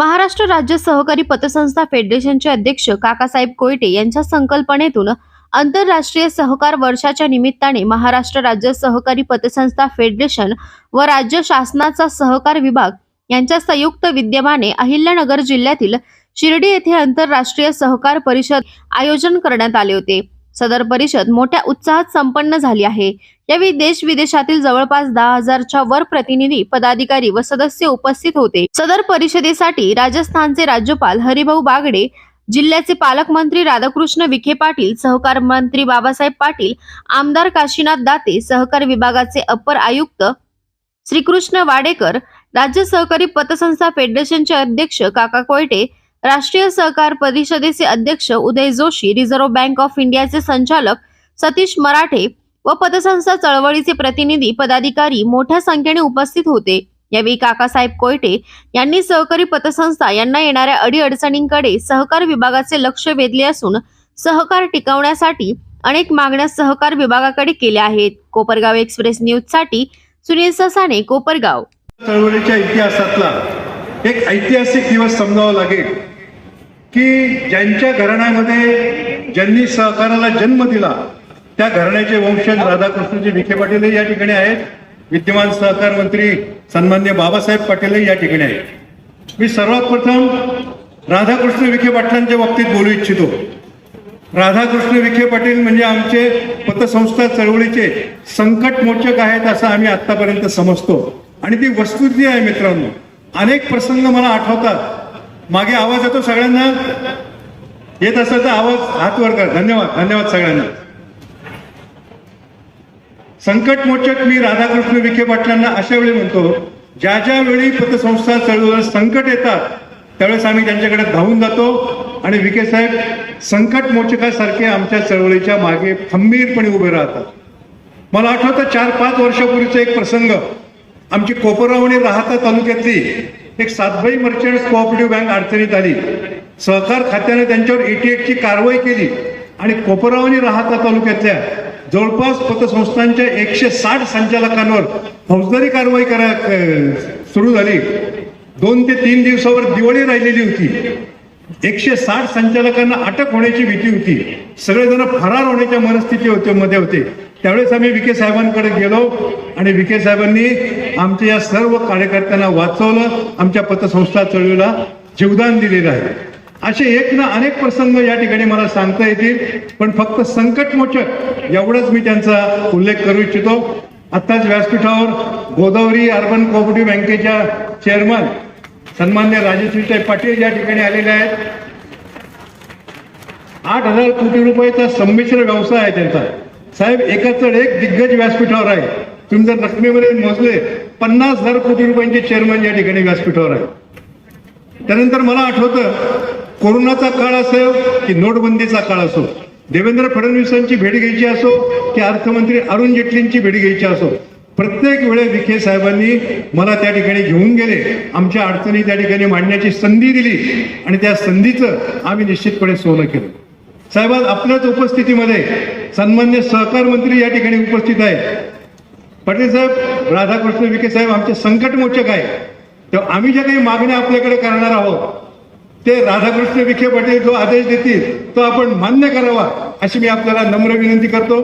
महाराष्ट्र राज्य सहकारी पतसंस्था फेडरेशनचे अध्यक्ष काकासाहेब कोयटे यांच्या संकल्पनेतून आंतरराष्ट्रीय सहकार वर्षाच्या निमित्ताने महाराष्ट्र राज्य सहकारी पतसंस्था फेडरेशन व राज्य शासनाचा सहकार विभाग यांच्या संयुक्त विद्यमाने अहिल्यानगर जिल्ह्यातील शिर्डी येथे आंतरराष्ट्रीय सहकार परिषद आयोजन करण्यात आले होते. सदर परिषद मोठ्या उत्साहात संपन्न झाली आहे. यावेळी देश विदेशातील जवळपास दहा हजारच्या वर प्रतिनिधी पदाधिकारी व सदस्य उपस्थित होते. सदर परिषदेसाठी राजस्थानचे राज्यपाल हरिभाऊ बागडे जिल्ह्याचे पालकमंत्री राधाकृष्ण विखे पाटील सहकार मंत्री बाबासाहेब पाटील आमदार काशीनाथ दाते सहकार विभागाचे अपर आयुक्त श्रीकृष्ण वाडेकर राज्य सहकारी पतसंस्था फेडरेशनचे अध्यक्ष काका कोयटे राष्ट्रीय सहकार परिषदेचे अध्यक्ष Uday Joshi reserve bank of इंडियाचे संचालक सतीश मराठे व पतसंस्था चळवळीचे प्रतिनिधी पदाधिकारी मोठ्या संख्येने उपस्थित होते. यावेळी काकासाहेब कोयटे यांनी सहकारी पतसंस्था यांना येणाऱ्या अडीअडचणींकडे सहकार विभागाचे लक्ष वेधले असून सहकार टिकवण्यासाठी अनेक मागण्या सहकार विभागाकडे केल्या आहेत. कोपरगाव एक्सप्रेस न्यूजसाठी सुनील ससाने कोपरगाव. चळवळीच्या इतिहासातला एक ऐतिहासिक दिवस समजावा लागेल की ज्यांच्या घराण्यामध्ये ज्यांनी सहकाराला जन्म दिला त्या घराण्याचे वंशज राधाकृष्णजी विखे पाटीलही या ठिकाणी आहेत. विद्यमान सहकार मंत्री सन्मान्य बाबासाहेब पाटीलही या ठिकाणी आहेत. मी सर्वात प्रथम राधाकृष्ण विखे पाटलांच्या बाबतीत बोलू इच्छितो. राधाकृष्ण विखे पाटील म्हणजे आमचे पतसंस्था चळवळीचे संकट मोचक आहेत असं आम्ही आतापर्यंत समजतो. आणि ती वस्तुस्थिती आहे मित्रांनो. अनेक प्रसंग मला आठवतात. मागे आवाज येतो सगळ्यांना? येत असेल तर आवाज हात वर कर. धन्यवाद. धन्यवाद सगळ्यांना. संकट मोचक मी राधाकृष्ण विखे पाटलांना अशा वेळी म्हणतो ज्या ज्या वेळी पतसंस्था चळवळ संकट येतात त्यावेळेस आम्ही त्यांच्याकडे धावून जातो. आणि विखे साहेब संकट मोचकासारखे आमच्या चळवळीच्या मागे खंबीरपणे उभे राहतात. मला आठवतं चार पाच वर्षापूर्वीचा एक प्रसंग. आमची कोपरगाव आणि राहता तालुक्यातली एक सातभाई मर्चंट्स कोऑपरेटिव्ह बँक अडचणीत आली. सहकार खात्याने त्यांच्यावर एटीएटची कारवाई केली. आणि कोपरगाव आणि राहता तालुक्यातल्या जवळपास पतसंस्थांच्या एकशे साठ संचालकांवर फौजदारी कारवाई करा सुरू झाली. दोन ते तीन दिवसावर दिवाळी राहिलेली होती. एकशे साठ संचालकांना अटक होण्याची भीती होती. सगळेजण फरार होण्याच्या मनस्थिती होते मध्ये होते. त्यावेळेस आम्ही विखे साहेबांकडे गेलो आणि विखे साहेबांनी आमच्या या सर्व कार्यकर्त्यांना वाचवलं आमच्या पतसंस्था चळवळीला जीवदान दिलेलं आहे. असे एक ना अनेक प्रसंग या ठिकाणी मला सांगता येतील पण फक्त संकटमोचक एवढंच मी त्यांचा उल्लेख करू इच्छितो. आत्ताच व्यासपीठावर गोदावरी अर्बन कोऑपरेटिव्ह बँकेच्या चेअरमन सन्मान्य राजेश्री पाटील या ठिकाणी आलेले आहेत. आठ हजार कोटी रुपयाचा संमिश्र व्यवसाय आहे त्यांचा. साहेब एकाचड एक दिग्गज व्यासपीठावर आहे. तुम्ही जर रकमेमध्ये मोजले पन्नास हजार कोटी रुपयांचे चेअरमन या ठिकाणी व्यासपीठावर आहे. त्यानंतर मला आठवतं कोरोनाचा काळ असो की नोटबंदीचा काळ असो देवेंद्र फडणवीसांची भेट घ्यायची असो की अर्थमंत्री अरुण जेटलींची भेट घ्यायची असो प्रत्येक वेळेस विखे साहेबांनी मला त्या ठिकाणी घेऊन गेले आमच्या अडचणी त्या ठिकाणी मांडण्याची संधी दिली आणि त्या संधीचं आम्ही निश्चितपणे सोनं केलं. साहेब आपल्याच उपस्थितीमध्ये सन्मान्य सहकार मंत्री या ठिकाणी उपस्थित आहे पाटील साहेब राधाकृष्ण विखे साहेब आमचे संकटमोचक आहे तेव्हा आम्ही ज्या काही मागण्या आपल्याकडे करणार आहोत ते राधाकृष्ण विखे पाटील जो आदेश देतील तो आपण मान्य करावा अशी मी आपल्याला नम्र विनंती करतो.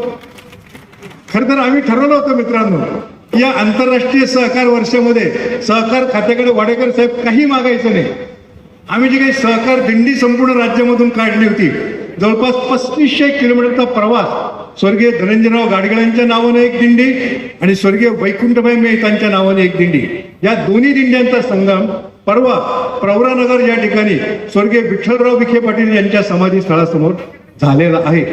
खर तर आम्ही ठरवलं होतं मित्रांनो या आंतरराष्ट्रीय सहकार वर्षामध्ये सहकार खात्याकडे वाडेकर साहेब काही मागायचं नाही. आम्ही जी काही सहकार दिंडी संपूर्ण राज्यामधून काढली होती जवळपास पस्तीसशे किलोमीटरचा प्रवास स्वर्गीय धनंजयराव गाडगिळांच्या नावाने एक दिंडी आणि स्वर्गीय वैकुंठभाई मेहतांच्या नावाने एक दिंडी. या दोन्ही दिंड्यांचा संगम परवा प्रवरानगर या ठिकाणी स्वर्गीय विठ्ठलराव विखे पाटील यांच्या समाधी स्थळासमोर झालेला आहे.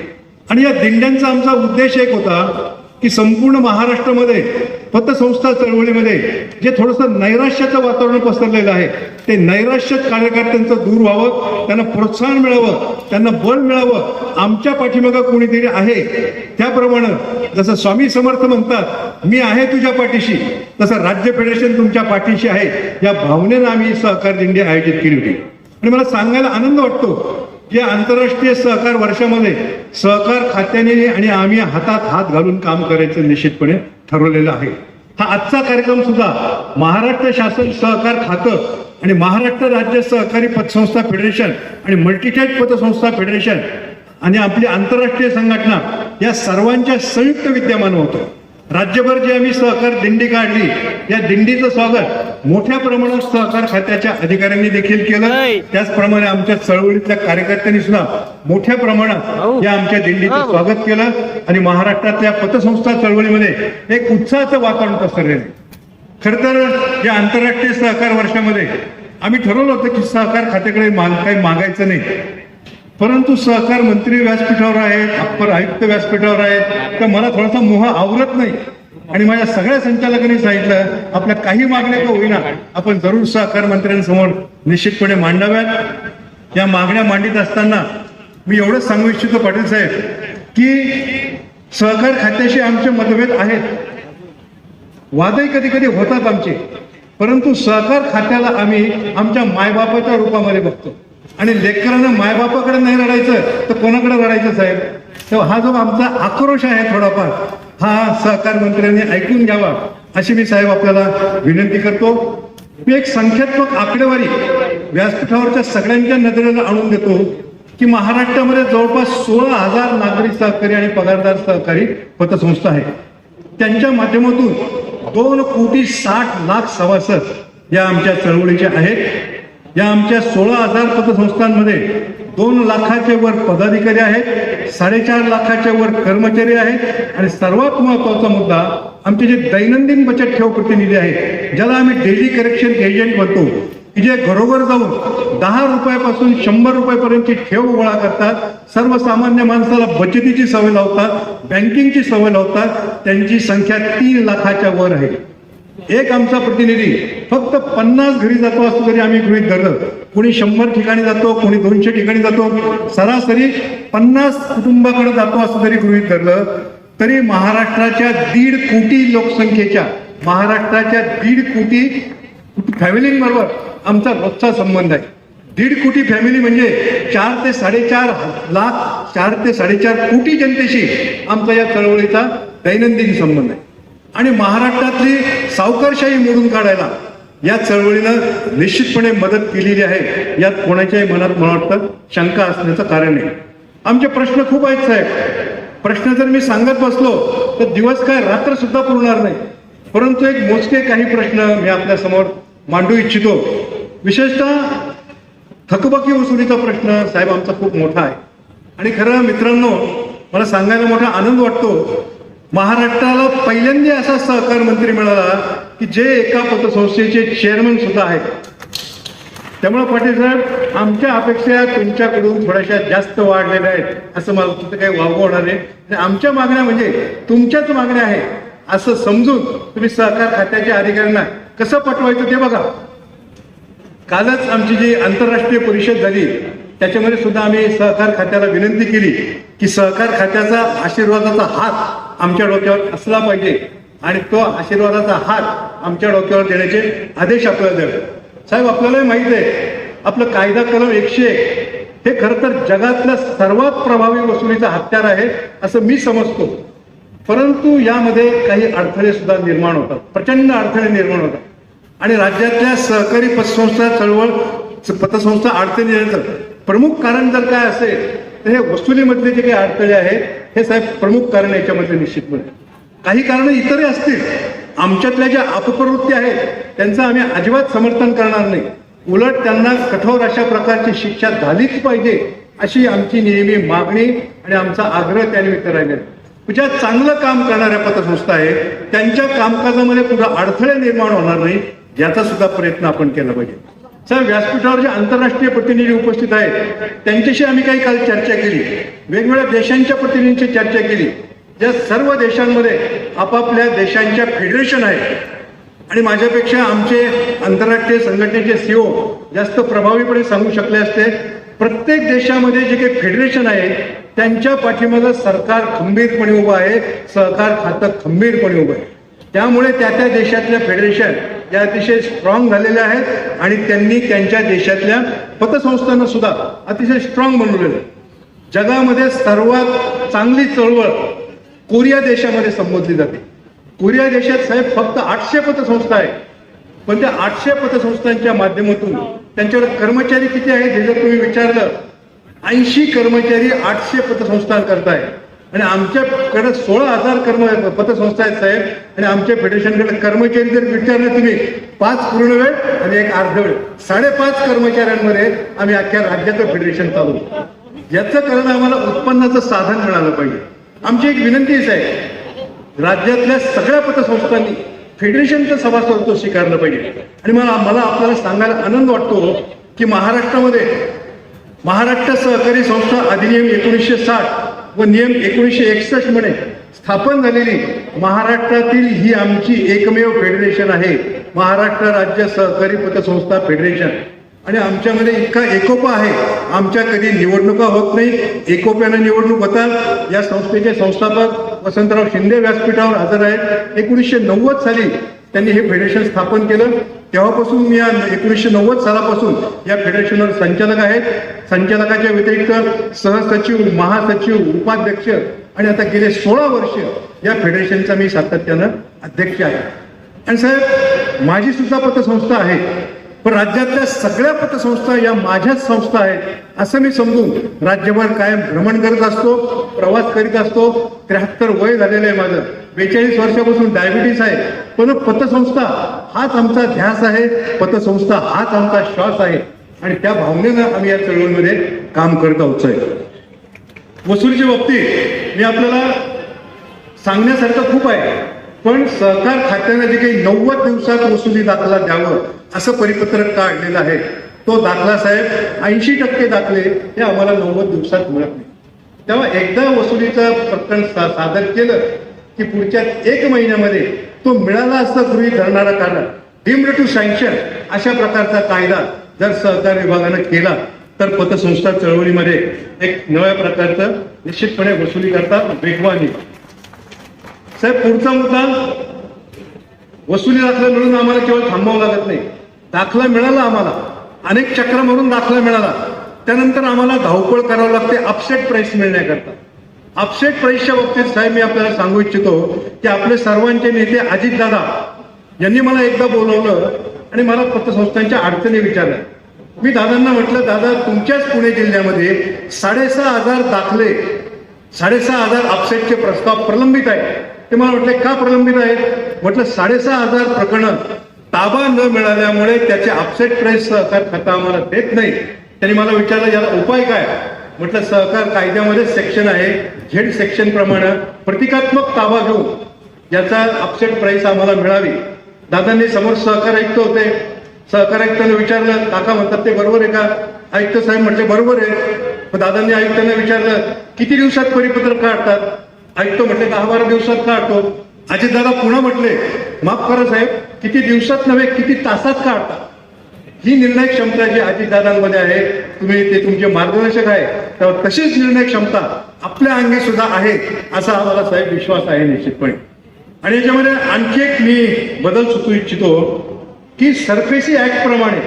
आणि या दिंड्यांचा आमचा उद्देश एक होता की संपूर्ण महाराष्ट्रामध्ये पतसंस्था चळवळीमध्ये जे थोडंसं नैराश्याचं वातावरण पसरलेलं आहे ते नैराश्य कार्यकर्त्यांचं दूर व्हावं त्यांना प्रोत्साहन मिळावं त्यांना बल मिळावं आमच्या पाठीमागं कोणीतरी आहे. त्याप्रमाणे जसं स्वामी समर्थ म्हणतात मी आहे तुझ्या पाठीशी तसं राज्य फेडरेशन तुमच्या पाठीशी आहे. या भावनेनं आम्ही सहकार दिंडी आयोजित केली होती. आणि मला सांगायला आनंद वाटतो या आंतरराष्ट्रीय सहकार वर्षामध्ये सहकार खात्याने आणि आम्ही हातात हात घालून काम करायचं निश्चितपणे ठरवलेलं आहे. हा आजचा कार्यक्रम सुद्धा महाराष्ट्र शासन सहकार खातं आणि महाराष्ट्र राज्य सहकारी पतसंस्था फेडरेशन आणि मल्टीटाईट पतसंस्था फेडरेशन आणि आपली आंतरराष्ट्रीय संघटना या सर्वांच्या संयुक्त विद्यमान होतं. राज्यभर जी आम्ही सहकार दिंडी काढली या दिंडीचं स्वागत मोठ्या प्रमाणात सहकार खात्याच्या अधिकाऱ्यांनी देखील केलं. त्याचप्रमाणे आमच्या चळवळीतल्या कार्यकर्त्यांनी सुद्धा मोठ्या प्रमाणात या आमच्या दिंडीचं स्वागत केलं आणि महाराष्ट्रातल्या पतसंस्था चळवळीमध्ये एक उत्साहाचं वातावरण पसरलेलं खर तर या आंतरराष्ट्रीय सहकार वर्षामध्ये आम्ही ठरवलं होतं की सहकार खात्याकडे काही मागायचं नाही. परंतु सहकार मंत्री व्यासपीठावर आहेत अप्पर आयुक्त व्यासपीठावर आहेत तर मला थोडासा मोह आवरत नाही. आणि माझ्या सगळ्या संचालकांनी सांगितलं आपल्या काही मागण्या का होईना आपण जरूर सहकार मंत्र्यांसमोर निश्चितपणे मांडाव्यात. या मागण्या मांडित असताना मी एवढंच सांगू इच्छितो पाटील साहेब की सहकार खात्याशी आमचे मतभेद आहेत. वादही कधी कधी होतात आमचे परंतु सहकार खात्याला आम्ही आमच्या मायबापाच्या रूपामध्ये बघतो. आणि लेकरानं मायबापाकडे नाही रडायचं तर कोणाकडे रडायचं साहेब? तर हा जो आमचा आक्रोश आहे थोडाफार हा सहकार मंत्र्यांनी ऐकून घ्यावा अशी मी साहेब आपल्याला विनंती करतो. मी एक संख्यात्मक आकडेवारी व्यासपीठावरच्या सगळ्यांच्या नजरेला आणून देतो की महाराष्ट्रामध्ये जवळपास सोळा हजार नागरी सहकारी आणि पगारदार सहकारी पतसंस्था आहेत त्यांच्या माध्यमातून दोन कोटी साठ लाख सभासद या आमच्या चळवळीचे आहेत. या आमच्या सोळा हजार पतसंस्थांमध्ये दोन लाखाच्या वर पदाधिकारी आहेत साडेचार लाखाच्या वर कर्मचारी आहेत आणि सर्वात महत्त्वाचा मुद्दा आमचे जे दैनंदिन बचत ठेव प्रतिनिधी आहेत ज्याला आम्ही डेली करेक्शन एजंट म्हणतो की जे घरोघर जाऊन दहा रुपयापासून शंभर रुपयापर्यंतची ठेव गोळा करतात सर्वसामान्य माणसाला बचतीची सवय लावतात बँकिंगची सवय लावतात त्यांची संख्या तीन लाखाच्या वर आहे. एक आमचा प्रतिनिधी फक्त पन्नास घरी जातो असं तरी आम्ही गृहित धरलं. कोणी शंभर ठिकाणी जातो कोणी दोनशे ठिकाणी जातो. सरासरी पन्नास कुटुंबाकडे जातो असं जरी गृहित धरलं तरी महाराष्ट्राच्या दीड कोटी लोकसंख्येच्या महाराष्ट्राच्या दीड कोटी फॅमिलींबरोबर आमचा रोजचा संबंध आहे. दीड कोटी फॅमिली म्हणजे चार ते साडेचार लाख चार ते साडेचार कोटी जनतेशी आमचा या चळवळीचा दैनंदिन संबंध आहे. आणि महाराष्ट्रातली सावकारशाही मोडून काढायला या चळवळीनं निश्चितपणे मदत केलेली आहे. यात कोणाच्याही मनात मला वाटतं शंका असण्याचं कारण आहे. आमचे प्रश्न खूप आहेत साहेब. प्रश्न जर मी सांगत बसलो तर दिवस काय रात्र सुद्धा पुरणार नाही. परंतु एक मोजके काही प्रश्न मी आपल्यासमोर मांडू इच्छितो. विशेषतः थकबाकी वसुलीचा प्रश्न साहेब आमचा खूप मोठा आहे. आणि खरं मित्रांनो मला सांगायला मोठा आनंद वाटतो महाराष्ट्राला पहिल्यांदा असा सहकार मंत्री मिळाला की जे एका पतसंस्थेचे चेअरमन सुद्धा आहेत. त्यामुळे पाटील साहेब आमच्या अपेक्षा तुमच्याकडून थोड्याशा जास्त वाढलेल्या आहेत असं मला तिथं काही वावगं होणार आहे आमच्या मागण्या म्हणजे तुमच्याच मागण्या आहे असं समजून तुम्ही सहकार खात्याच्या अधिकाऱ्यांना कसं पटवायचं ते बघा. कालच आमची जी आंतरराष्ट्रीय परिषद झाली त्याच्यामध्ये सुद्धा आम्ही सहकार खात्याला विनंती केली की सहकार खात्याचा आशीर्वादाचा हात आमच्या डोक्यावर असला पाहिजे आणि तो आशीर्वादाचा हात आमच्या डोक्यावर देण्याचे आदेश आपल्याला द्यावे. साहेब आपल्यालाही माहीत आहे आपलं कायदा कलम एकशे हे खरं तर जगातलं सर्वात प्रभावी वसुलीचं हत्यार आहे असं मी समजतो. परंतु यामध्ये काही अडथळे सुद्धा निर्माण होतात प्रचंड अडथळे निर्माण होतात. आणि राज्यातल्या सहकारी पतसंस्था चळवळ पतसंस्था अडचणी येण्याचं प्रमुख कारण जर काय असेल तर हे वसुलीमधले जे काही अडथळे आहेत हे साहेब प्रमुख कारण याच्यामध्ये निश्चितपणे काही कारण इतरही असतील. आमच्यातल्या ज्या अपप्रवृत्ती आहेत त्यांचं आम्ही अजिबात समर्थन करणार नाही. उलट त्यांना कठोर अशा प्रकारची शिक्षा झालीच पाहिजे अशी आमची नेहमी मागणी आणि आमचा आग्रह त्यानिमित्त राहिले ज्या चांगलं काम करणाऱ्या पतसंस्था आहेत त्यांच्या कामकाजामध्ये कुठं अडथळे निर्माण होणार नाही याचा सुद्धा प्रयत्न आपण केला पाहिजे. सर व्यासपीठावर जे आंतरराष्ट्रीय प्रतिनिधी उपस्थित आहेत त्यांच्याशी आम्ही काही काल चर्चा केली. वेगवेगळ्या देशांच्या प्रतिनिधींची चर्चा केली. ज्या सर्व देशांमध्ये आपापल्या देशांच्या फेडरेशन आहेत. आणि माझ्यापेक्षा आमचे आंतरराष्ट्रीय संघटनेचे सीओ जास्त प्रभावीपणे सांगू शकले असते प्रत्येक देशामध्ये जे काही फेडरेशन आहे त्यांच्या पाठीमागं सरकार खंबीरपणे उभं आहे सहकार खातं खंबीरपणे उभं आहे. त्यामुळे त्या त्या देशातल्या फेडरेशन या अतिशय स्ट्रॉंग झालेल्या आहेत आणि त्यांनी त्यांच्या देशातल्या पतसंस्थांना सुद्धा अतिशय स्ट्रॉंग बनवलेलं जगामध्ये सर्वात चांगली चळवळ कोरिया देशामध्ये संबोधली जाते. कोरिया देशात साहेब फक्त आठशे पतसंस्था आहे पण त्या आठशे पतसंस्थांच्या माध्यमातून त्यांच्याकडे कर्मचारी किती आहेत हे जर तुम्ही विचारलं ऐंशी कर्मचारी आठशे पतसंस्था आहे आणि आमच्याकडे सोळा हजार कर्म पतसंस्था आहेत साहेब. आणि आमच्या फेडरेशनकडे कर्मचारी जर विचारलं तुम्ही पाच पूर्ण वेळ आणि एक अर्धवेळ साडेपाच कर्मचाऱ्यांमध्ये आम्ही अख्ख्या राज्याचं फेडरेशन चालू याचं कारण आम्हाला उत्पन्नाचं साधन मिळालं पाहिजे. आमची एक विनंती आहे राज्यातल्या सगळ्या पतसंस्थांनी फेडरेशनचं सभासदत्व स्वीकारलं पाहिजे. आणि मला मला आपल्याला सांगायला आनंद वाटतो की महाराष्ट्रामध्ये महाराष्ट्र सहकारी संस्था अधिनियम एकोणीसशे साठ व नियम एकोणीसशे एकसष्टमध्ये स्थापन झालेली महाराष्ट्रातील ही आमची एकमेव फेडरेशन आहे. महाराष्ट्र राज्य सहकारी पतसंस्था फेडरेशन आणि आमच्यामध्ये इतका एकोपा आहे. आमच्या कधी निवडणुका होत नाही. एकोप्यानं निवडणूक होतात. या संस्थेचे संस्थापक वसंतराव शिंदे व्यासपीठावर हजर आहेत. एकोणीसशे नव्वद साली त्यांनी हे फेडरेशन स्थापन केलं. तेव्हापासून मी या एकोणीसशे नव्वद सालापासून या फेडरेशनवर संचालक आहेत संचालकाच्या व्यतिरिक्त सहसचिव महासचिव उपाध्यक्ष आणि आता गेले सोळा वर्ष या फेडरेशनचा मी सातत्यानं अध्यक्ष आहे. आणि साहेब माझी सुद्धा पतसंस्था आहे. पण राज्यातल्या सगळ्या पतसंस्था या माझ्याच संस्था आहेत असं मी समजून राज्यभर कायम भ्रमण करत असतो प्रवास करीत असतो. त्र्याहत्तर वय झालेलं आहे माझं. बेचाळीस वर्षापासून डायबिटीस आहे. पण पतसंस्था हाच आमचा ध्यास आहे. पतसंस्था हाच आमचा श्वास आहे. आणि त्या भावनेनं आम्ही या चळवळीमध्ये काम करत आहोत साहेब. वसुलीच्या बाबतीत मी आपल्याला सांगण्यासारखं खूप आहे. पण सहकार खात्याने जे काही नव्वद दिवसात वसुली दाखला द्यावं असं परिपत्रक काढलेलं आहे तो दाखला साहेब ऐंशी टक्के दाखले हे आम्हाला नव्वद दिवसात मिळत नाही. तेव्हा एकदा वसुलीचं प्रकरण सा- सादर केलं की पुढच्या एक महिन्यामध्ये तो मिळाला असता गृहीत धरणारा कायदा डिम्ड टू सँक्शन अशा प्रकारचा कायदा जर सहकार विभागानं केला तर पतसंस्था चळवळीमध्ये एक नव्या प्रकारचं निश्चितपणे वसुली करतात वेगवानी साहेब पुढचा मुद्दा वसुली दाखला मिळून आम्हाला केवळ थांबावं लागत नाही. दाखला मिळाला आम्हाला. अनेक चक्र म्हणून दाखला मिळाला. त्यानंतर आम्हाला धावपळ करावं लागते अपसेट प्राइस मिळण्याकरता. अपसेट प्राइसच्या बाबतीत साहेब मी आपल्याला सांगू इच्छितो की आपले सर्वांचे नेते अजितदादा यांनी मला एकदा बोलवलं आणि मला पतसंस्थांच्या अडचणी विचारल्या. मी दादांना म्हटलं दादा तुमच्याच पुणे जिल्ह्यामध्ये साडेसहा हजार दाखले साडेसहा हजार अपसेटचे प्रस्ताव प्रलंबित आहेत. ते मला म्हटले का प्रलंबित आहेत? म्हटलं साडेसहा हजार प्रकरणं ताबा न मिळाल्यामुळे त्याचे अपसेट प्राइस सहकार खाता आम्हाला देत नाही त्यांनी मला विचारलं याला उपाय काय? म्हटलं सहकार कायद्यामध्ये सेक्शन आहे. झेड सेक्शन प्रमाणे प्रतिकात्मक ताबा घेऊ याचा अपसेट प्राइस आम्हाला मिळावी. दादांनी समोर सहकार आयुक्त होते. सहकार आयुक्तांना विचारलं काका म्हणतात ते बरोबर आहे का? आयुक्त साहेब म्हटले बरोबर आहे. मग दादांनी आयुक्तांना विचारलं किती दिवसात परिपत्रक काढतात? आयुक्त म्हटले दहा बारा दिवसात काढतो. अजितदादा पुन्हा म्हटले माफ करा साहेब किती दिवसात नव्हे किती तासात काढतात? ही निर्णय क्षमता जी अजितदादांमध्ये आहे तुम्ही ते तुमचे मार्गदर्शक आहे तर तशीच निर्णय क्षमता आपल्या अंगी सुद्धा आहे असा आम्हाला साहेब विश्वास आहे निश्चितपणे. आणि याच्यामध्ये आणखी एक मी बदल सुचू इच्छितो की सरफेसी ऍक्ट प्रमाणे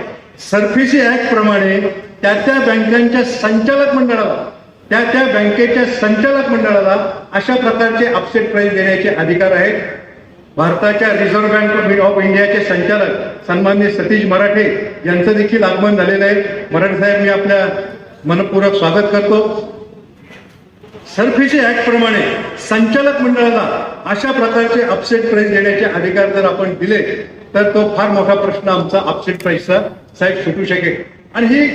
सरफेसी ऍक्ट प्रमाणे त्या त्या बँकांच्या संचालक मंडळाला त्या त्या बँकेच्या संचालक मंडळाला अशा प्रकारचे अपसेट प्राइस देण्याचे अधिकार आहेत. भारताच्या रिझर्व्ह बँक ऑफ इंडियाचे संचालक सन्मान्य सतीश मराठे यांचं देखील आगमन झालेलं आहे. मराठे साहेब मी आपल्या मनपूर्वक स्वागत करतो. सरफेसी ऍक्ट प्रमाणे संचालक मंडळाला अशा प्रकारचे अपसेट प्राईस देण्याचे अधिकार जर आपण दिले तर तो फार मोठा प्रश्न आमचा अपसेट प्राईसचा साहेब सुटू शकेल. आणि ही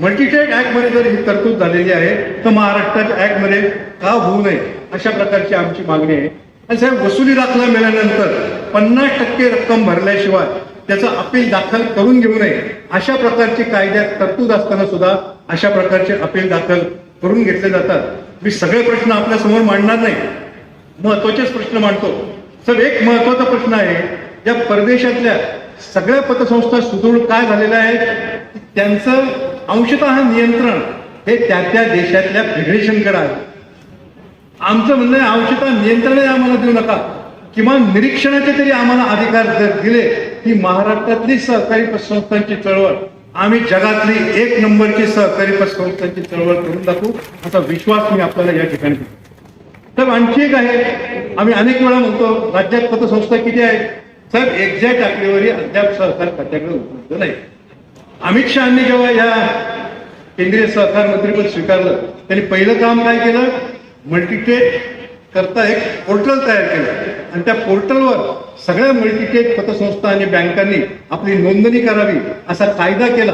मल्टीस्टेट ऍक्टमध्ये जर ही तरतूद झालेली आहे तर महाराष्ट्राच्या ऍक्टमध्ये का होऊ नये अशा प्रकारची आमची मागणी आहे. आणि साहेब वसुली दाखला मिळाल्यानंतर पन्नास टक्के रक्कम भरल्याशिवाय त्याचं अपील दाखल करून घेऊ नये. अशा प्रकारची कायद्यात तरतूद असताना सुद्धा अशा प्रकारचे अपील दाखल करून घेतले जातात. मी सगळे प्रश्न आपल्यासमोर मांडणार नाही. महत्वाचेच प्रश्न मांडतो. सर एक महत्त्वाचा प्रश्न आहे या परदेशातल्या सगळ्या पतसंस्था सुदृढ काय झालेल्या आहेत? त्यांचं अंशतः नियंत्रण हे त्या त्या देशातल्या फेडरेशनकडे आहे. आमचं म्हणणं आहे अंशतः नियंत्रण आम्हाला देऊ नका. किमान निरीक्षणाचे तरी आम्हाला अधिकार जर दिले की महाराष्ट्रातली सहकारी संस्थांची चळवळ आम्ही जगातली एक नंबरची सहकारी संस्थांची चळवळ करून दाखवू असा विश्वास मी आपल्याला या ठिकाणी देतो. तर आणखी एक आहे आम्ही अनेक वेळा म्हणतो राज्यात पतसंस्था किती आहेत? साहेब एक्झॅक्ट आकडेवारी अद्याप सरकार खात्याकडे उपलब्ध नाही. अमित शहानी जेव्हा या केंद्रीय सहकार मंत्रीपद स्वीकारलं त्यांनी पहिलं काम काय केलं? मल्टीटेक करता एक पोर्टल तयार केलं. आणि त्या पोर्टलवर सगळ्या मल्टीटेक पतसंस्था आणि बँकांनी आपली नोंदणी करावी असा कायदा केला.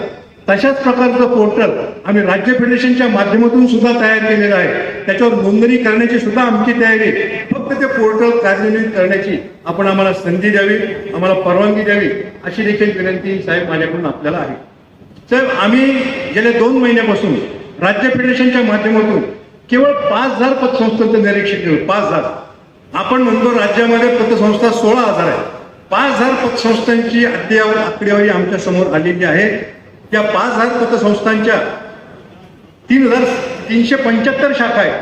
तशाच प्रकारचं पोर्टल आम्ही राज्य फेडरेशनच्या माध्यमातून सुद्धा तयार केलेलं आहे. त्याच्यावर नोंदणी करण्याची सुद्धा आमची तयारी फक्त ते पोर्टल कार्यान्वित करण्याची आपण आम्हाला संधी द्यावी आम्हाला परवानगी द्यावी अशी देखील विनंती साहेब माझ्याकडून आपल्याला आहे. साहेब आम्ही गेल्या दोन महिन्यापासून राज्य फेडरेशनच्या माध्यमातून केवळ पाच हजार पतसंस्थांचं निरीक्षण केलं. पाच हजार. आपण म्हणतो राज्यामध्ये पतसंस्था सोळा हजार आहे. पाच हजार पतसंस्थांची अद्ययावत आकडेवारी आमच्यासमोर आलेली आहे. त्या पाच हजार पतसंस्थांच्या तीन हजार तीनशे पंच्याहत्तर शाखा आहेत.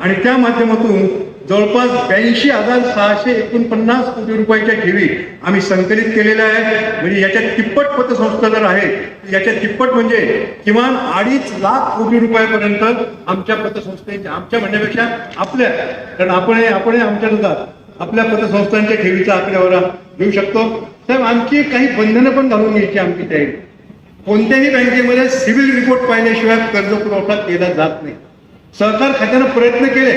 आणि त्या माध्यमातून जवळपास ब्याऐंशी हजार सहाशे एकोणपन्नास कोटी रुपयाच्या ठेवी आम्ही संकलित केलेल्या आहेत. म्हणजे याच्या तिप्पट पतसंस्था जर आहे याच्या तिप्पट म्हणजे किमान अडीच लाख कोटी रुपयापर्यंत आमच्या पतसंस्थेच्या आमच्या म्हणण्यापेक्षा आपल्या कारण आपण आपण आमच्या दुधात आपल्या पतसंस्थांच्या ठेवीचा आकडेवारा घेऊ शकतो. साहेब आणखी काही बंधनं पण घालून घ्यायची आमची तयारी. कोणत्याही बँकेमध्ये सिव्हिल रिपोर्ट पाहिल्याशिवाय कर्ज पुरवठा केला जात नाही. सहकार खात्यानं प्रयत्न केले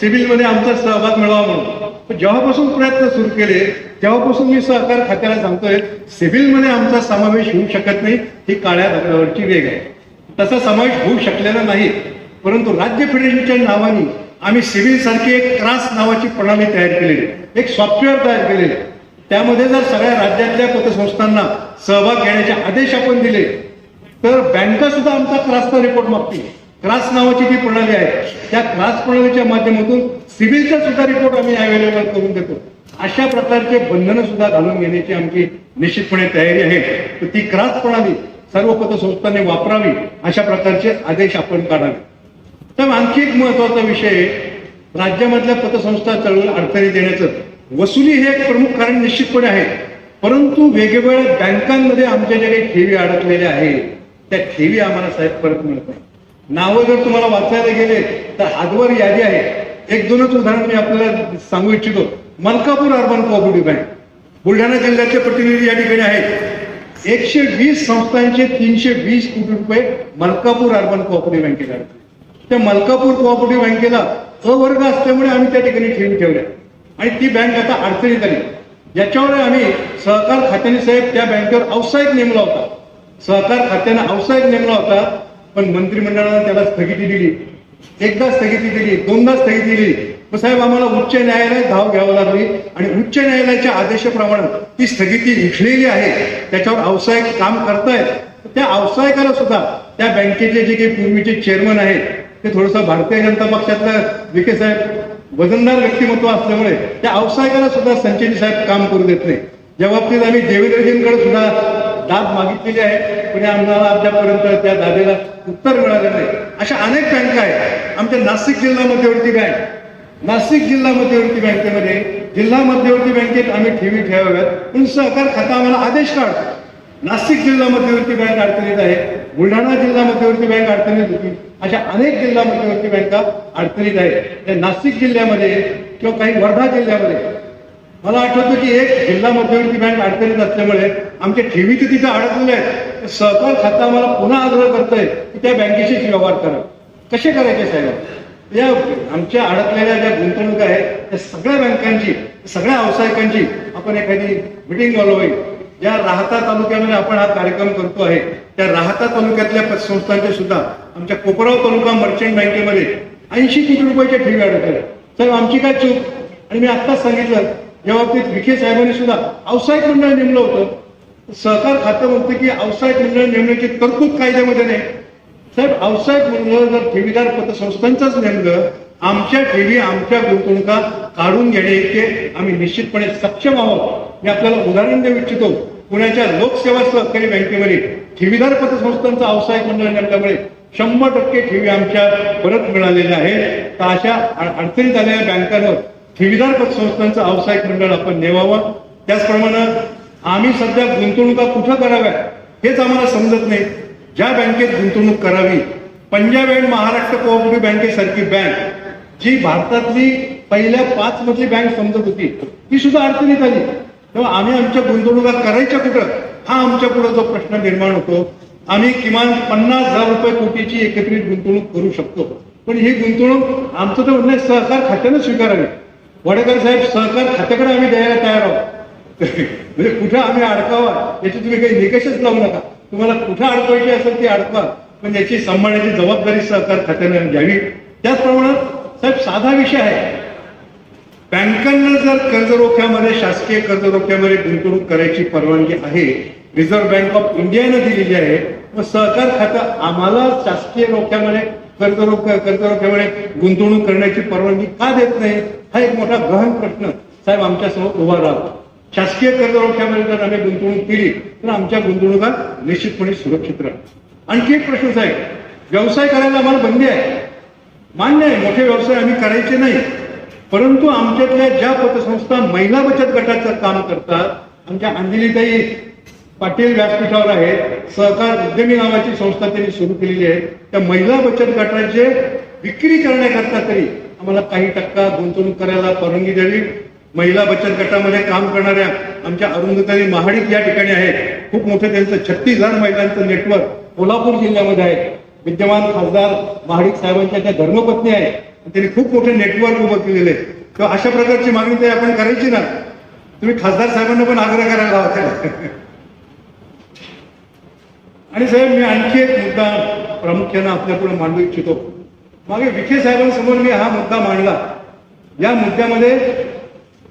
सिव्हिलमध्ये आमचा सहभाग मिळावा म्हणून. पण जेव्हापासून प्रयत्न सुरू केले तेव्हापासून मी सहकार खात्याला सांगतोय सिव्हिलमध्ये आमचा समावेश होऊ शकत नाही ही काळ्या दगडावरची वेग आहे. तसा समावेश होऊ शकलेला नाही परंतु राज्य फेडरेशनच्या नावाने आम्ही सिव्हिल सारखी एक क्रास नावाची प्रणाली तयार केलेली आहे. एक सॉफ्टवेअर तयार केलेले त्यामध्ये जर सगळ्या राज्यातल्या पतसंस्थांना सहभाग घेण्याचे आदेश आपण दिले तर बँका सुद्धा आमचा क्रासचा रिपोर्ट मागतील. क्रास नावाची जी प्रणाली आहे त्या क्रास प्रणालीच्या माध्यमातून सिव्हिलचा सुद्धा रिपोर्ट आम्ही अवेलेबल करून देतो. अशा प्रकारचे बंधनं सुद्धा घालून घेण्याची आमची निश्चितपणे तयारी आहे. तर ती क्रास प्रणाली सर्व पतसंस्थांनी वापरावी अशा प्रकारचे आदेश आपण काढावे. तर आणखी एक महत्त्वाचा विषय आहे राज्यामधल्या पतसंस्था चळवळ अडचणी देण्याचं. वसुली हे एक प्रमुख कारण निश्चितपणे आहे. परंतु वेगवेगळ्या बँकांमध्ये आमच्या ज्या काही ठेवी अडकलेल्या आहेत त्या ठेवी आम्हाला साहेब परत मिळत नाही नावं जर तुम्हाला वाचायला गेले तर हातवर यादी आहे. एक दोनच उदाहरण मी आपल्याला सांगू इच्छितो. Malkapur urban cooperative bank. Buldhana जिल्ह्याचे प्रतिनिधी या ठिकाणी आहेत. एकशे वीस संस्थांचे तीनशे वीस कोटी रुपये मलकापूर अर्बन कोऑपरेटिव्ह बँकेत अडकले त्या मलकापूर कोऑपरेटिव्ह बँकेला अवर्ग असल्यामुळे आम्ही त्या ठिकाणी ठेवून ठेवल्या. आणि ती बँक आता अडचणीत आली. याच्यावर आम्ही सहकार खात्याने साहेब त्या बँकेवर अवसायिक नेमला होता. सहकार खात्याने अवसायिक नेमला होता. पण मंत्रिमंडळानं त्याला स्थगिती दिली. एकदा स्थगिती दिली दोनदा स्थगिती दिली. मग साहेब आम्हाला उच्च न्यायालयात धाव घ्यावं लागली आणि उच्च न्यायालयाच्या आदेशाप्रमाणे ती स्थगिती लिखलेली आहे. त्याच्यावर अवसायिक काम करतायत. त्या अवसायकाला सुद्धा त्या बँकेचे जे काही पूर्वीचे चेअरमन आहेत ते थोडंसं भारतीय जनता पक्षातलं विखे साहेब वजनदार व्यक्तिमत्व असल्यामुळे त्या अवसायकाला सुद्धा संचेती साहेब काम करू देत नाही या बाबतीत आम्ही देवेंद्रजींकडे सुद्धा दाद मागितलेली आहे. पण आम्हाला अद्यापर्यंत त्या दादेला उत्तर मिळालं नाही. अशा अनेक बँका आहेत. आमच्या नाशिक जिल्हा मध्यवर्ती बँक. नाशिक जिल्हा मध्यवर्ती बँकेमध्ये जिल्हा मध्यवर्ती बँकेत आम्ही ठेवी ठेवाव्यात. पण सहकार खाता आम्हाला आदेश काढतो. नाशिक जिल्हा मध्यवर्ती बँक अडचणीत आहे. बुलढाणा जिल्हा मध्यवर्ती बँक अडचणीत होती. अशा अनेक जिल्हा मध्यवर्ती बँका अडचणीत आहेत. नाशिक जिल्ह्यामध्ये किंवा काही वर्धा जिल्ह्यामध्ये मला आठवतं की एक जिल्हा मध्यवर्ती बँक अडचणीत असल्यामुळे आमच्या ठेवी तर तिथं अडकलेल्या आहेत. तर सहकार खाता आम्हाला पुन्हा आग्रह करतोय की त्या बँकेशीच व्यवहार करा. कसे करायचे साहेब? या आमच्या अडकलेल्या ज्या गुंतवणूक आहेत त्या सगळ्या बँकांची सगळ्या व्यावसायिकांची आपण एखादी मिटिंग बोलवावी ज्या राहता तालुक्यामध्ये आपण हा कार्यक्रम करतो आहे त्या राहता तालुक्यातल्या संस्थांच्या सुद्धा आमच्या कोपराव तालुका मर्चंट बँकेमध्ये ऐंशी कोटी रुपयाच्या ठेवी अडकल्या. साहेब आमची काय चूक? आणि मी आत्ताच सांगितलं या बाबतीत विखे साहेबांनी सुद्धा व्यावसायिक मंडळ नेमलं होतं. सहकार खातं म्हणतं की व्यावसायिक मंडळ नेमण्याची तरतूद कायद्यामध्ये नाही. साहेब व्यावसायिक मंडळ जर ठेवीदार पतसंस्थांचंच नेमलं आमच्या ठेवी आमच्या गुंतवणुका काढून घेणे इतके आम्ही निश्चितपणे सक्षम आहोत. मी आपल्याला उदाहरण देऊ इच्छितो. पुण्याच्या लोकसेवा सहकारी बँकेमध्ये ठेवीदार पतसंस्थांचं व्यावसायिक मंडळ नेमल्यामुळे शंभर टक्के ठेवी आमच्या परत मिळालेल्या आहेत. तर अशा अडचणीत आलेल्या बँकांवर ठेवीदार पतसंस्थांचं व्यावसायिक मंडळ आपण नेवावं. त्याचप्रमाणे आम्ही सध्या गुंतवणुका कुठं कराव्या हेच आम्हाला समजत नाही. ज्या बँकेत गुंतवणूक करावी पंजाब अँड महाराष्ट्र कोऑपरेटिव्ह बँकेसारखी बँक जी भारतातली पहिल्या पाच मधली बँक समजत होती ती सुद्धा अडचणीत आली. तेव्हा आम्ही आमच्या गुंतवणुका करायच्या कुठं? हा आमच्या पुढे जो प्रश्न निर्माण होतो. आम्ही किमान पन्नास हजार रुपये कोटीची एकत्रित गुंतवणूक करू शकतो. पण ही गुंतवणूक आमचं तर म्हणणं सहकार खात्यानं स्वीकारावी. वडेकर साहेब सहकार खात्याकडे आम्ही द्यायला तयार आहोत. म्हणजे कुठं आम्ही अडकावा याचे तुम्ही काही निकषच लावू नका. तुम्हाला कुठं अडकवायची असेल ती अडकवा पण याची सांभाळण्याची जबाबदारी सहकार खात्याने घ्यावी. त्याचप्रमाणे साहेब साधा विषय आहे. बँकांना जर कर्ज रोख्यामध्ये शासकीय कर्ज रोख्यामध्ये गुंतवणूक करायची परवानगी आहे रिझर्व्ह बँक ऑफ इंडियानं दिलेली आहे मग सहकार खातं आम्हाला शासकीय रोख्यामध्ये कर्ज कर्जरोख्यामुळे गुंतवणूक करण्याची परवानगी का देत नाही हा एक मोठा गहन प्रश्न. साहेब आमच्यासमोर उभा राहतो शासकीय कर्जरोख्यामध्ये जर आम्ही गुंतवणूक केली तर आमच्या गुंतवणुका निश्चितपणे सुरक्षित राहतात आणखी एक प्रश्न साहेब. व्यवसाय करायला आम्हाला बंदी आहे. मान्य आहे मोठे व्यवसाय आम्ही करायचे नाही. परंतु आमच्यातल्या ज्या पतसंस्था महिला बचत गटाचं काम करतात आमच्या अंजलीताई पाटील व्यासपीठावर आहेत सहकार उद्यमी नावाची संस्था त्यांनी सुरू केलेली आहे. त्या महिला बचत गटाचे विक्री करण्याकरता तरी आम्हाला काही टक्का गुंतवणूक करायला परवानगी द्यावी. महिला बचत गटामध्ये काम करणाऱ्या आमच्या अरुंधताई महाडिक या ठिकाणी आहेत. खूप मोठं त्यांचं छत्तीस हजार महिलांचं नेटवर्क कोल्हापूर जिल्ह्यामध्ये आहे. विद्यमान खासदार महाडिक साहेबांच्या त्या धर्मपत्नी आहेत. त्यांनी खूप मोठे नेटवर्क उभं केलेले आहेत तर अशा प्रकारची मागणी तरी आपण करायची ना. तुम्ही खासदार साहेबांना पण आग्रह करायला हवा. त्याला. आणि साहेब मी आणखी एक मुद्दा प्रामुख्यानं आपल्या पुढे मांडू इच्छितो. मागे विखे साहेबांसमोर मी हा मुद्दा मांडला. या मुद्द्यामध्ये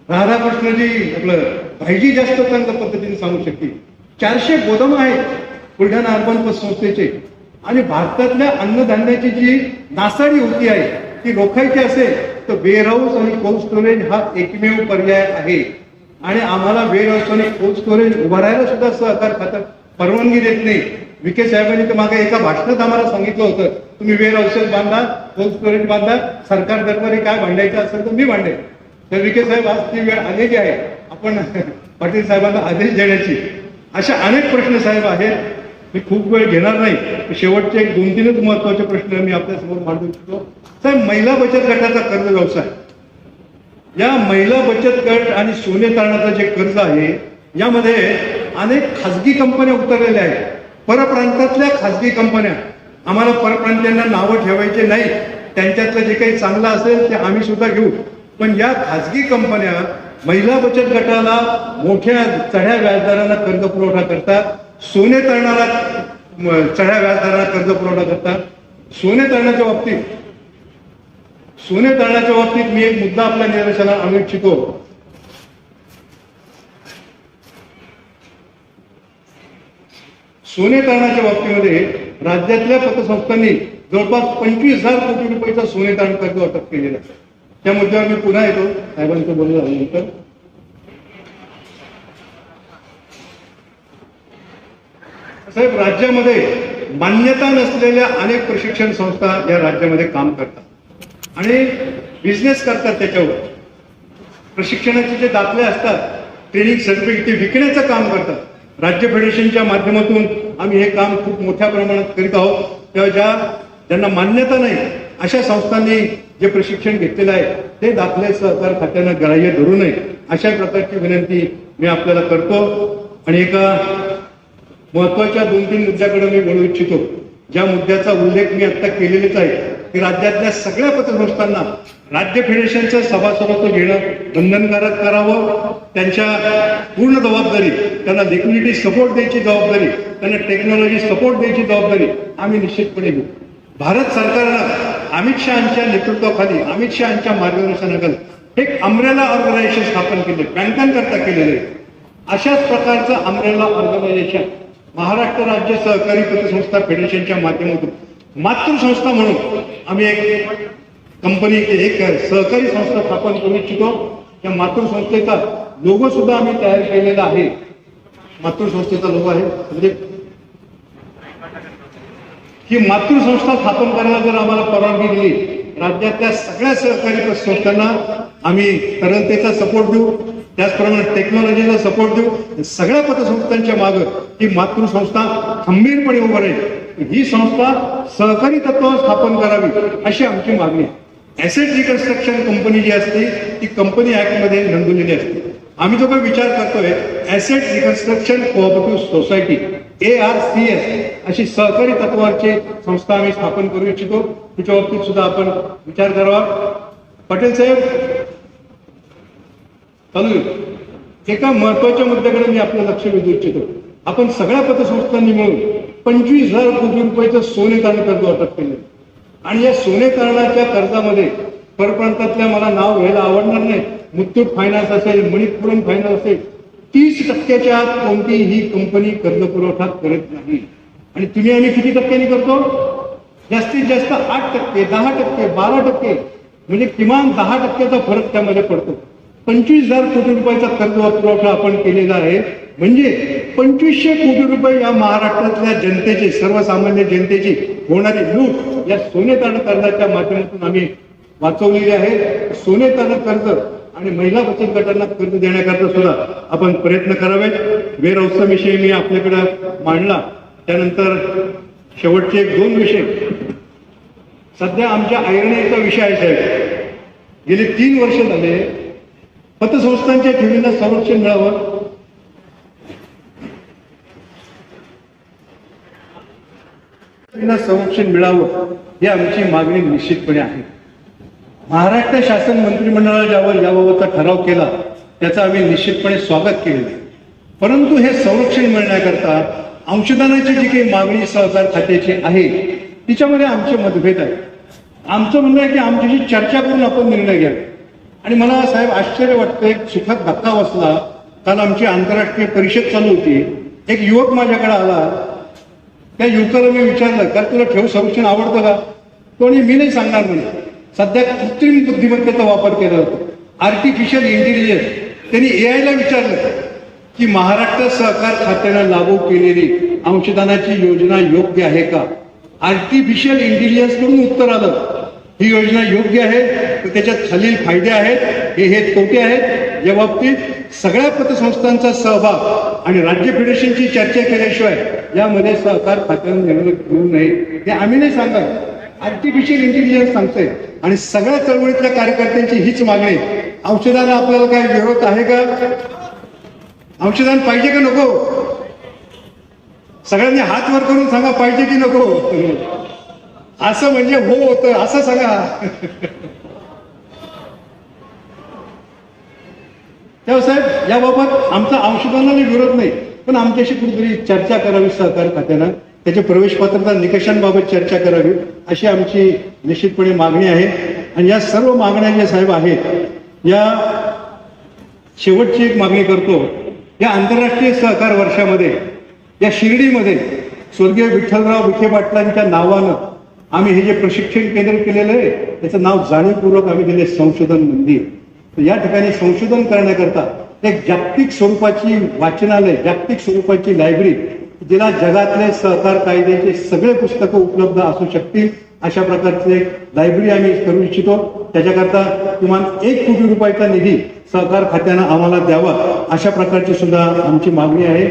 राधाकृष्णजी आपलं भाईजी जास्त चांगल्या पद्धतीने सांगू शकतील. चारशे गोदाम आहेत बुलढाणा अर्बन पतसंस्थेचे आणि भारतातल्या अन्नधान्याची जी नासाडी होती आहे ती रोखायची असेल तर वेअरहाऊस आणि कोल्ड स्टोरेज हा एकमेव पर्याय आहे. आणि आम्हाला वेअरहाऊस आणि कोल्ड स्टोरेज उभारायला सुद्धा सहकार खातं परवानगी देत नाही. विखे साहेबांनी तर मागे एका भाषणात आम्हाला सांगितलं होतं तुम्ही वेअर हाऊसेस बांधा कोल्ड स्टोरेज बांधा सरकार दरबारी काय भांडायचं असेल तर मी भांडेल तर विखे साहेब आज ती वेळ आलेली आहे आपण पाटील साहेबांना आदेश देण्याची. अशा अनेक प्रश्न साहेब आहेत. मी खूप वेळ घेणार नाही. शेवटचे एक दोन तीनच महत्त्वाचे प्रश्न मी आपल्यासमोर मांडू इच्छितो साहेब महिला बचत गटाचा कर्ज व्यवसाय. या महिला बचत गट आणि सोने तारणाचं जे कर्ज आहे यामध्ये अनेक खाजगी कंपन्या उतरलेल्या आहेत. परप्रांतातल्या खाजगी कंपन्या. आम्हाला परप्रांतीयांना नावं ठेवायचे नाही त्यांच्यातलं जे काही चांगलं असेल ते आम्ही सुद्धा घेऊ. पण या खासगी कंपन्या महिला बचत गटाला मोठ्या चढ्या व्याजदरानं कर्ज पुरवठा करतात. सोने तळणारा चढ्या व्याजदराला कर्ज पुरवठा करतात. सोने तरणाच्या बाबतीत सोने तरणाच्या बाबतीत मी एक मुद्दा आपल्या निदर्शनाला आणू इच्छितो. सोने तारणाच्या बाबतीमध्ये राज्यातल्या पतसंस्थांनी जवळपास पंचवीस हजार कोटी रुपयाचा सोने तारण कर्ज वाटप केलेला आहे. त्या मुद्द्यावर मी पुन्हा येतो. साहेबांचं बोलणं झाल्यानंतर. साहेब राज्यामध्ये मान्यता नसलेल्या अनेक प्रशिक्षण संस्था या राज्यामध्ये काम करतात. आणि बिझनेस करतात त्याच्यावर. प्रशिक्षणाचे जे दाखले असतात ट्रेनिंग सर्टिफिकेट ते विकण्याचं काम करतात. राज्य फेडरेशनच्या माध्यमातून आम्ही हे काम खूप मोठ्या प्रमाणात करीत आहोत. तेव्हा ज्या ज्यांना मान्यता नाही अशा संस्थांनी जे प्रशिक्षण घेतलेलं आहे ते दाखले सहकार खात्यानं ग्राह्य धरू नये. अशा प्रकारची विनंती मी आपल्याला करतो. आणि एका महत्त्वाच्या दोन तीन मुद्द्याकडे मी बोलू इच्छितो. ज्या मुद्द्याचा उल्लेख मी आता केलेलाच आहे. की राज्यातल्या सगळ्या पतसंस्थांना राज्य फेडरेशनचं सभासदत्व घेणं बंधनकारक करावं. त्यांच्या पूर्ण जबाबदारी त्यांना लिक्विडिटी सपोर्ट द्यायची जबाबदारी त्यांना टेक्नॉलॉजी सपोर्ट द्यायची जबाबदारी आम्ही निश्चितपणे घेऊ. भारत सरकारनं अमित शहाच्या नेतृत्वाखाली अमित शहाच्या मार्गदर्शनाखाली एक अमरेला ऑर्गनायझेशन स्थापन केले बँकांकरता केलेले अशाच प्रकारचं अमरेला ऑर्गनायझेशन महाराष्ट्र राज्य सहकारी पतसंस्था फेडरेशनच्या माध्यमातून मातृसंस्था म्हणून आम्ही एक कंपनी एक सहकारी संस्था स्थापन करू इच्छितो. त्या मातृसंस्थेचा लोगो सुद्धा आम्ही तयार केलेला आहे. मातृसंस्थेचा लोगो आहे. म्हणजे ही मातृसंस्था स्थापन करायला जर आम्हाला परवानगी दिली राज्यातल्या सगळ्या सहकारी संस्थांना आम्ही तरलतेचा सपोर्ट देऊ. त्याचप्रमाणे टेक्नॉलॉजीला सपोर्ट देऊ सगळ्या पतसंस्थांच्या मागं ही मातृसंस्था खंबीरपणे उभं राहील. ही संस्था सहकारी तत्व स्थापन करावी अशी आमची मागणी आहे. ॲसेट रिकन्स्ट्रक्शन कंपनी जी असते ती कंपनी ॲक्टमध्ये नोंदवलेली असते. आम्ही जो काही विचार करतोय asset reconstruction cooperative society A R C S अशी सहकारी तत्वाची संस्था आम्ही स्थापन करू इच्छितो. तिच्या बाबतीत सुद्धा आपण विचार करावा. पटेल साहेब चालू आहे. एका महत्त्वाच्या मुद्द्याकडे मी आपलं लक्ष वेधू इच्छितो. आपण सगळ्या पतसंस्थांनी मिळून पंचवीस हजार कोटी रुपयाचं सोने तारण कर्ज अटक केलं. आणि या सोने तारणाच्या कर्जामध्ये परप्रांतातल्या मला नाव घ्यायला आवडणार नाही मुथूट फायनान्स असेल मणिपुरम फायनान्स असेल तीस टक्क्याच्या आत कोणतीही कंपनी कर्ज पुरवठा करत नाही. आणि तुम्ही आम्ही किती टक्क्यांनी करतो? जास्तीत जास्त आठ टक्के दहा टक्के बारा टक्के म्हणजे किमान दहा टक्क्याचा फरक त्यामध्ये पडतो. पंचवीस हजार कोटी रुपयाचा कर्ज पुरवठा आपण केलेला आहे. म्हणजे पंचवीसशे कोटी रुपये या महाराष्ट्रातल्या जनतेची सर्वसामान्य जनतेची होणारी लूट या सोने तारण कर्जाच्या माध्यमातून आम्ही वाचवलेली आहे. सोने तारण कर्ज आणि महिला बचत गटांना कर्ज देण्याकरता सुद्धा आपण प्रयत्न करावे वेर विषयी मी आपल्याकडे मांडला. त्यानंतर शेवटचे एक दोन विषय. सध्या आमच्या ऐरणीचा विषय आहे साहेब. गेले तीन वर्ष झाले पतसंस्थांच्या ठेवींना संरक्षण मिळावं? संरक्षण मिळावं ही आमची मागणी निश्चितपणे आहे. महाराष्ट्र शासन मंत्रिमंडळाला ज्यावर याबाबतचा ठराव केला त्याचं आम्ही निश्चितपणे स्वागत केलेलं आहे. परंतु हे संरक्षण मिळण्याकरता अंशदानाची जी काही मागणी सहकार खात्याची आहे तिच्यामध्ये आमचे मतभेद आहेत. आमचं म्हणणं आहे की आमच्याशी चर्चा करून आपण निर्णय घ्यावा. आणि मला साहेब आश्चर्य वाटतं एक सुखद धक्का बसला. काल आमची आंतरराष्ट्रीय परिषद चालू होती. एक युवक माझ्याकडे आला. त्या युवकाला मी विचारलं का तुला ठेव संरक्षण आवडतं का? कोणी मी नाही सांगणार म्हणे. सध्या कृत्रिम बुद्धिमत्तेचा वापर केला जातो. आर्टिफिशियल इंटेलिजन्स त्यांनी ए आयला विचारलं की महाराष्ट्र सहकार खात्यानं लागू केलेली अंशदानाची योजना योग्य आहे का? आर्टिफिशियल इंटेलिजन्सकडून उत्तर आलं. ही योजना योग्य आहे? तर त्याच्यात खालील फायदे आहेत. हे हे तोटे आहेत. या बाबतीत सगळ्या पतसंस्थांचा सहभाग आणि राज्य फेडरेशनची चर्चा केल्याशिवाय यामध्ये सहकार खात्यानं निर्णय घेऊ नये. हे आम्ही नाही सांगत. आर्टिफिशियल इंटेलिजन्स सांगतोय. आणि सगळ्या चळवळीतल्या कार्यकर्त्यांची हीच मागणी आहे. औषधाला आपल्याला काय विरोध आहे का? औषधान पाहिजे का नको? सगळ्यांनी हात वर करून सांगा पाहिजे की नको? असं म्हणजे हो होत असं सांगा. तेव्हा साहेब याबाबत आमचा औषधांना विरोध नाही पण आमच्याशी कुठेतरी चर्चा करावी सहकार खात्यानं त्याच्या प्रवेश पात्रता निकषांबाबत चर्चा करावी अशी आमची निश्चितपणे मागणी आहे. आणि या सर्व मागण्या ज्या साहेब आहेत या शेवटची एक मागणी करतो. या आंतरराष्ट्रीय सहकार वर्षामध्ये या शिर्डीमध्ये स्वर्गीय विठ्ठलराव विखे पाटलांच्या नावानं आम्ही हे जे प्रशिक्षण केंद्र केलेलं आहे त्याचं नाव जाणीवपूर्वक आम्ही दिले संशोधन मंदिर. या ठिकाणी संशोधन करण्याकरता एक जागतिक स्वरूपाची वाचनालय जागतिक स्वरूपाची लायब्ररी जिला जगातले सहकार कायद्याचे सगळे पुस्तकं उपलब्ध असू शकतील अशा प्रकारचे लायब्ररी आम्ही करू इच्छितो. त्याच्याकरता किमान एक कोटी रुपयाचा निधी सहकार खात्यानं आम्हाला द्यावा अशा प्रकारची सुद्धा आमची मागणी आहे.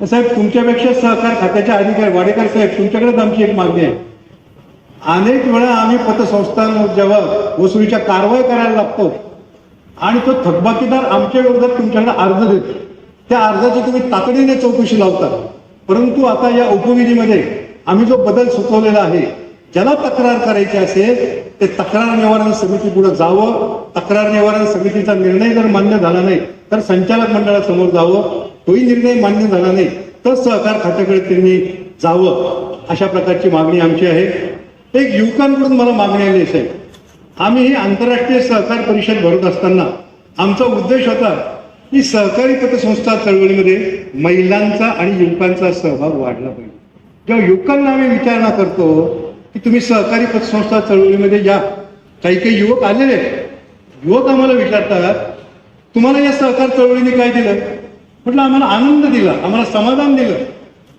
साहेब तुमच्यापेक्षा सहकार खात्याच्या अधिकारी वाडेकर साहेब तुमच्याकडेच आमची एक मागणी आहे. अनेक वेळा आम्ही पतसंस्था जेव्हा वसुलीच्या कारवाई करायला लागतो आणि तो थकबाकीदार आमच्या विरोधात तुमच्याकडे अर्ज देतो. त्या अर्जाची तुम्ही तातडीने चौकशी लावता. परंतु आता या उपविधीमध्ये आम्ही जो बदल सुचवलेला आहे ज्याला तक्रार करायची असेल ते तक्रार निवारण समिती पुढे जावं. तक्रार निवारण समितीचा निर्णय जर मान्य झाला नाही तर संचालक मंडळासमोर जावं. तोही निर्णय मान्य झाला नाही तर सहकार खात्याकडे त्यांनी जावं अशा प्रकारची मागणी आमची आहे. एक युवकांकडून मला मागणी आली साहेब. आम्ही ही आंतरराष्ट्रीय सहकार परिषद भरत असताना आमचा उद्देश होता की सहकारी पतसंस्था चळवळीमध्ये महिलांचा आणि युवकांचा सहभाग वाढला पाहिजे. जेव्हा युवकांना आम्ही विचारणा करतो की तुम्ही सहकारी पतसंस्था चळवळीमध्ये या. काही काही युवक आलेले आहेत. युवक आम्हाला विचारतात तुम्हाला या सहकार चळवळीने काय दिलं? म्हटलं आम्हाला आनंद दिला आम्हाला समाधान दिलं.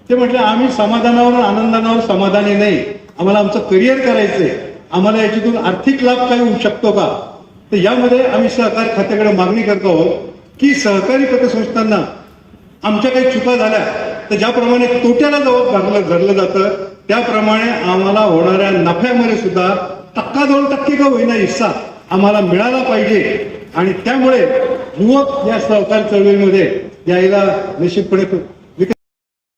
ते म्हटलं आम्ही समाधानावर आनंदानावर समाधानी नाही. आम्हाला आमचं करिअर करायचंय. आम्हाला याच्यातून आर्थिक लाभ काही होऊ शकतो का? तर यामध्ये आम्ही सहकार खात्याकडे मागणी करतो आहोत की सहकारी पतसंस्थांना आमच्या काही चुका झाल्या तर ज्याप्रमाणे तोट्याला जवळ धरलं जातं त्याप्रमाणे आम्हाला होणाऱ्या नफ्यामध्ये सुद्धा टक्का दोन टक्के का होईना हिस्सा आम्हाला मिळाला पाहिजे. आणि त्यामुळे युवक या सहकार चळवळीमध्ये द्यायला निश्चितपणे